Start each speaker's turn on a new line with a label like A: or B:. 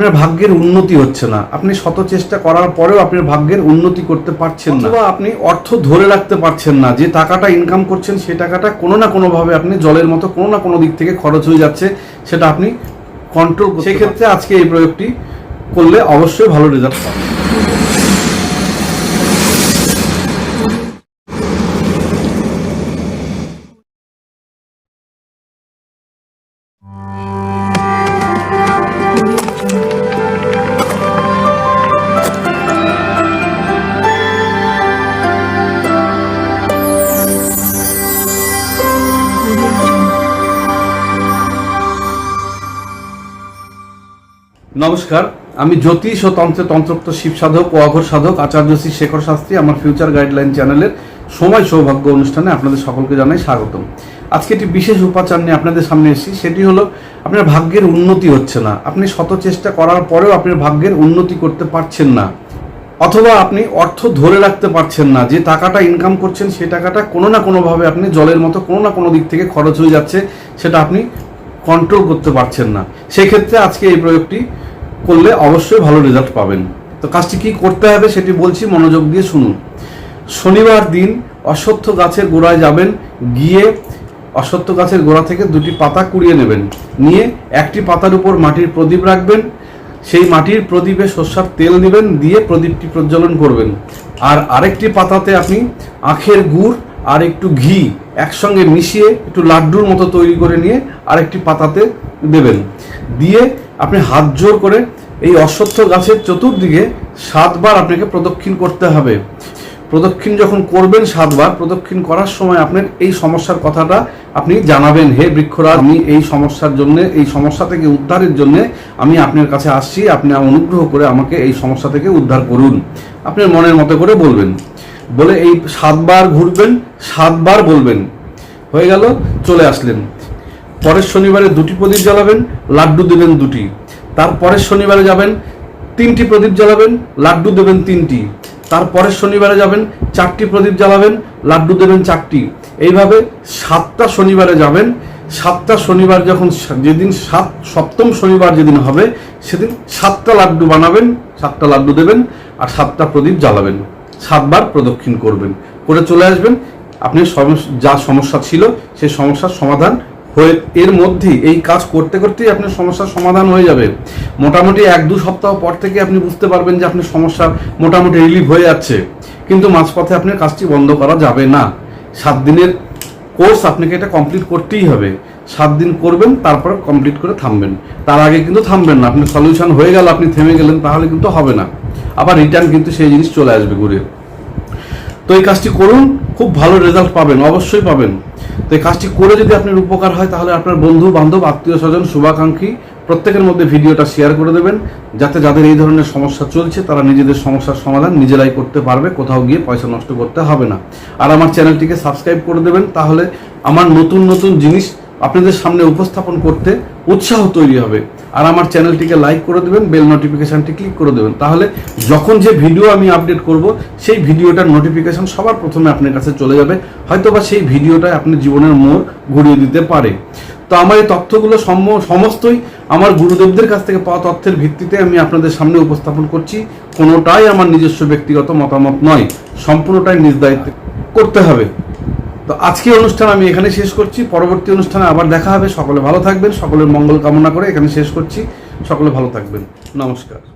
A: আপনার ভাগ্যের উন্নতি হচ্ছে না। আপনি শত চেষ্টা করার পরেও আপনার ভাগ্যের উন্নতি করতে পারছেন না। বা আপনি অর্থ ধরে রাখতে পারছেন না। যে টাকাটা ইনকাম করছেন সে টাকাটা কোনো না কোনোভাবে আপনি জলের মতো কোনো না কোনো দিক থেকে খরচ হয়ে যাচ্ছে সেটা আপনি কন্ট্রোল সেক্ষেত্রে আজকে এই প্রয়োগটি করলে অবশ্যই ভালো রেজাল্ট পাবেন। নমস্কার। আমি জ্যোতিষ ও তন্ত্রে তন্ত্রোক্ত শিব সাধক ও অঘর সাধক আচার্য শ্রী শেখর শাস্ত্রী আমার ফিউচার গাইডলাইন চ্যানেলের সময় সৌভাগ্য অনুষ্ঠানে আপনাদের সকলকে জানাই স্বাগতম। আজকে একটি বিশেষ উপাচার নিয়ে আপনাদের সামনে এসেছি, সেটি হলো আপনার ভাগ্যের উন্নতি হচ্ছে না। আপনি শত চেষ্টা করার পরেও আপনার ভাগ্যের উন্নতি করতে পারছেন না। অথবা আপনি অর্থ ধরে রাখতে পারছেন না। যে টাকাটা ইনকাম করছেন, সেই টাকাটা কোনো না কোনোভাবে আপনি জলের মতো কোনো না কোনো দিক থেকে খরচ হয়ে যাচ্ছে, সেটা আপনি কন্ট্রোল করতে পারছেন না। সেক্ষেত্রে আজকে এই প্রয়োগটি করলে অবশ্যই ভালো রেজাল্ট পাবেন। তো কাজটি কি করতে হবে সেটি বলছি, মনোযোগ দিয়ে শুনুন। শনিবার দিন অশ্বত্থ গাছের গোড়ায় যাবেন, গিয়ে অশ্বত্থ গাছের গোড়া থেকে দুটি পাতা কুড়িয়ে নেবেন। নিয়ে একটি পাতার উপর মাটির প্রদীপ রাখবেন, সেই মাটির প্রদীপে সর্ষার তেল দিবেন, দিয়ে প্রদীপটি প্রজ্বলন করবেন। আর আরেকটি পাতাতে আপনি আখের গুড় আর একটু ঘি একসঙ্গে মিশিয়ে একটু লাড্ডুর মতো তৈরি করে নিয়ে আরেকটি পাতাতে দেবেন। দিয়ে আপনি হাত জোর করে এই অশ্বত্থ গাছের চতুর্দিকে সাতবার আপনাকে প্রদক্ষিণ করতে হবে। প্রদক্ষিণ যখন করবেন সাতবার, প্রদক্ষিণ করার সময় আপনার এই সমস্যার কথাটা আপনি জানাবেন। হে বৃক্ষরাজ, আমি এই সমস্যার জন্য, এই সমস্যা থেকে উদ্ধারের জন্য আমি আপনার কাছে আসছি। আপনি অনুগ্রহ করে আমাকে এই সমস্যা থেকে উদ্ধার করুন। আপনার মনের মতো করে বলবেন। বলে এই সাতবার ঘুরবেন, সাতবার বলবেন। হয়ে গেল, চলে আসলেন। পরের শনিবারে দুটি প্রদীপ জ্বালাবেন, লাড্ডু দেবেন দুটি। তার পরের শনিবারে যাবেন, তিনটি প্রদীপ জ্বালাবেন, লাড্ডু দেবেন তিনটি। তার পরের শনিবারে যাবেন, চারটি প্রদীপ জ্বালাবেন, লাড্ডু দেবেন চারটি। এইভাবে সাতটা শনিবারে যাবেন, সাতটা শনিবার যখন যেদিন সাত, সপ্তম শনিবার যেদিন হবে, সেদিন সাতটা লাড্ডু বানাবেন, সাতটা লাড্ডু দেবেন আর সাতটা প্রদীপ জ্বালাবেন। সাতবার প্রদক্ষিণ করবেন। করে চলে আসবেন। আপনি যা সমস্যা ছিল সেই সমস্যার সমাধান হয়ে এর মধ্যেই এই কাজ করতে করতেই আপনার সমস্যার সমাধান হয়ে যাবে। মোটামুটি এক দু সপ্তাহ পর থেকে আপনি বুঝতে পারবেন যে আপনার সমস্যা মোটামুটি রিলিভ হয়ে যাচ্ছে। কিন্তু মাঝপথে আপনার কাজটি বন্ধ করা যাবে না। সাত দিনের কোর্স আপনাকে এটা কমপ্লিট করতেই হবে। সাত দিন করবেন, তারপর কমপ্লিট করে থামবেন। তার আগে কিন্তু থামবেন না। আপনি সলিউশন হয়ে গেল, আপনি থেমে গেলেন, তাহলে কিন্তু হবে না। আবার রিটার্ন কিন্তু সেই জিনিস চলে আসবে ঘুরে। তো এই কাজটি করুন, খুব ভালো রেজাল্ট পাবেন, অবশ্যই পাবেন। তো এই কাজটি করে যদি আপনার উপকার হয়, তাহলে আপনার বন্ধু, বান্ধব, আত্মীয় স্বজন, শুভাকাঙ্ক্ষী, প্রত্যেকের মধ্যে ভিডিওটা শেয়ার করে দেবেন, যাতে যাদের এই ধরনের সমস্যা চলছে, তারা নিজেদের সমস্যার সমাধান নিজেরাই করতে পারবে, কোথাও গিয়ে পয়সা নষ্ট করতে হবে না। আর আমার চ্যানেলটিকে সাবস্ক্রাইব করে দেবেন, তাহলে আমার নতুন নতুন জিনিস আপনাদের সামনে উপস্থাপন করতে উৎসাহ তৈরি হবে। আর আমার চ্যানেলটিকে লাইক করে দেবেন বেল নোটিফিকেশানটি ক্লিক করে দেবেন। তাহলে যখন যে ভিডিও আমি আপডেট করব, সেই ভিডিওটার নোটিফিকেশন সবার প্রথমে আপনার কাছে চলে যাবে। হয়তোবা সেই ভিডিওটা আপনার জীবনের মোড় ঘুরিয়ে দিতে পারে। তো আমার এই তথ্যগুলো সম- সমস্তই আমার গুরুদেবদের কাছ থেকে পাওয়া তথ্যের ভিত্তিতে আমি আপনাদের সামনে উপস্থাপন করছি। কোনোটাই আমার নিজস্ব ব্যক্তিগত মতামত নয়। সম্পূর্ণটাই নিজ করতে হবে। তো আজকে অনুষ্ঠান আমি এখানে শেষ করছি। পরবর্তী অনুষ্ঠানে আবার দেখা হবে। সকলে ভালো থাকবেন। সকলের মঙ্গল কামনা করে এখানে শেষ করছি। সকলে ভালো থাকবেন। নমস্কার।